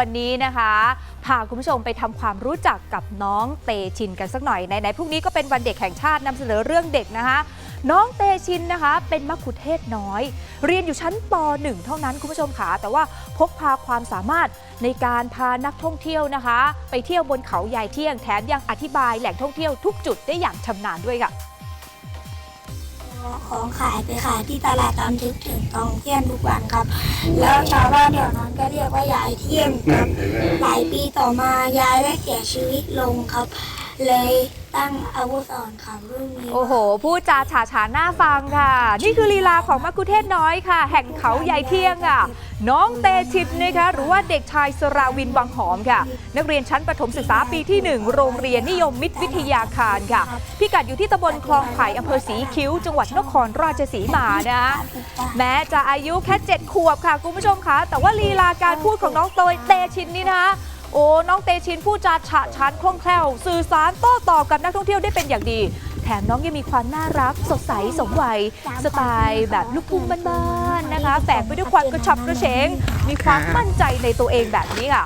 วันนี้นะคะพาคุณผู้ชมไปทำความรู้จักกับน้องเตชินกันสักหน่อยไหนๆพรุ่งนี้ก็เป็นวันเด็กแห่งชาตินำเสนอเรื่องเด็กนะคะ น้องเตชินนะคะ เป็นมัคคุเทศน้อย เรียนอยู่ชั้นป .1 เท่านั้นคุณผู้ชมค่ะแต่ว่าพกพาความสามารถในการพานักท่องเที่ยวนะคะ ไปเที่ยวบนเขาใหญ่เที่ยงแถมยังอธิบายแหล่งท่องเที่ยวทุกจุดได้อย่างชำนาญด้วยค่ะ ของขายไปขายที่ตลาดตามทึกถึงตองเที่ยงทุกวันครับ แล้วชาวบ้านแถวนั้นก็เรียกว่ายายเที่ยงครับ หลายปีต่อมายายได้เสียชีวิตลงครับ เลยตั้งอาวุธอ่อนครับรุ่นนี้โอ้โห พูดจาฉาฉานหน้าฟังค่ะ นี่คือลีลาของมักคุเทศน้อยค่ะ แห่งเขาใหญ่เที่ยงค่ะ น้องเตชินนะคะหรือว่าเด็กชายสราวินวังหอมค่ะ นักเรียนชั้นประถมศึกษาปีที่ 1 โรงเรียนนิยมมิตรวิทยาคารค่ะ พิกัดอยู่ที่ตำบลคลองไผ่อำเภอศรีคิ้ว จังหวัดนครราชสีมานะแม้จะอายุแค่7ขวบค่ะคุณผู้ชมคะแต่ว่าลีลาการพูดของน้องโตยเตชินนี่นะคะ โอ้น้องเตชินพูดจาฉะฉานคล่องแคล่ว สื่อสารโต้ตอบกับนักท่องเที่ยวได้เป็นอย่างดี แถมน้องยังมีความน่ารัก สดใสสมวัย สไตล์แบบลูกทุ่งบ้านๆนะคะแฝงไปด้วยความกระฉับกระเฉง มีความมั่นใจในตัวเองแบบนี้ค่ะ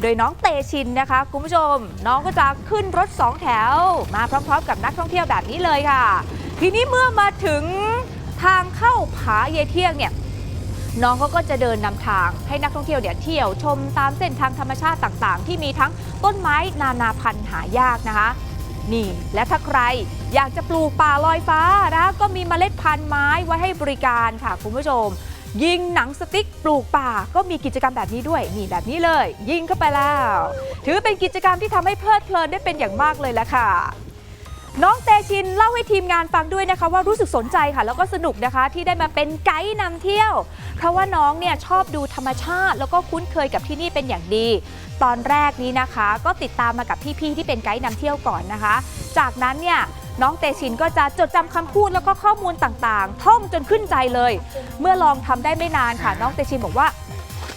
โดยน้องเตชินนะคะ คุณผู้ชม น้องก็จะขึ้นรถสองแถว มาพร้อมๆ กับนักท่องเที่ยวแบบนี้เลยค่ะ ทีนี้เมื่อมาถึงทางเข้าผาเยเที่ยงเนี่ย น้องเขาก็จะเดินนำทางให้นักท่องเที่ยวเนี่ยเที่ยวชมตามเส้นทางธรรมชาติต่างๆ ที่มีทั้งต้นไม้นานาพันธุ์หายากนะคะ นี่ และถ้าใครอยากจะปลูกป่าลอยฟ้านะก็มีเมล็ดพันธุ์ไม้ไว้ให้บริการค่ะคุณผู้ชม ยิงหนังสติ๊กปลูกป่าก็มีกิจกรรมแบบนี้ด้วยนี่แบบนี้เลย ยิงเข้าไปแล้ว ถือเป็นกิจกรรมที่ทำให้เพลิดเพลินได้เป็นอย่างมากเลยละค่ะ น้องเตชินเล่าให้ทีมงานฟังด้วยนะคะว่ารู้สึกสนใจค่ะ แล้วก็สนุกนะคะที่ได้มาเป็นไกด์นำเที่ยว เพราะว่าน้องเนี่ยชอบดูธรรมชาติ แล้วก็คุ้นเคยกับที่นี่เป็นอย่างดี ตอนแรกนี้นะคะ ก็ติดตามมากับพี่ๆที่เป็นไกด์นำเที่ยวก่อนนะคะ จากนั้นเนี่ยน้องเตชินก็จะจดจำคำพูดแล้วก็ข้อมูลต่างๆ ท่องจนขึ้นใจเลย เมื่อลองทำได้ไม่นานค่ะ น้องเตชินบอกว่า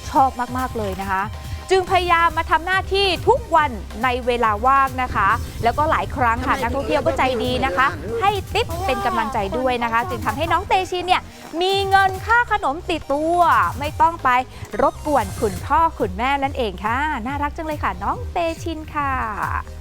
ชอบมากๆเลยนะคะ จึงพยายามมาทำหน้าที่ทุกวันในเวลาว่างนะคะ แล้วก็หลายครั้งค่ะนักท่องเที่ยวก็ใจดีนะคะ ให้ติปเป็นกำลังใจด้วยนะคะ จึงทำให้น้องเตชินเนี่ยมีเงินค่าขนมติดตัว ไม่ต้องไปรบกวนคุณพ่อคุณแม่นั่นเองค่ะ น่ารักจังเลยค่ะ น้องเตชินค่ะ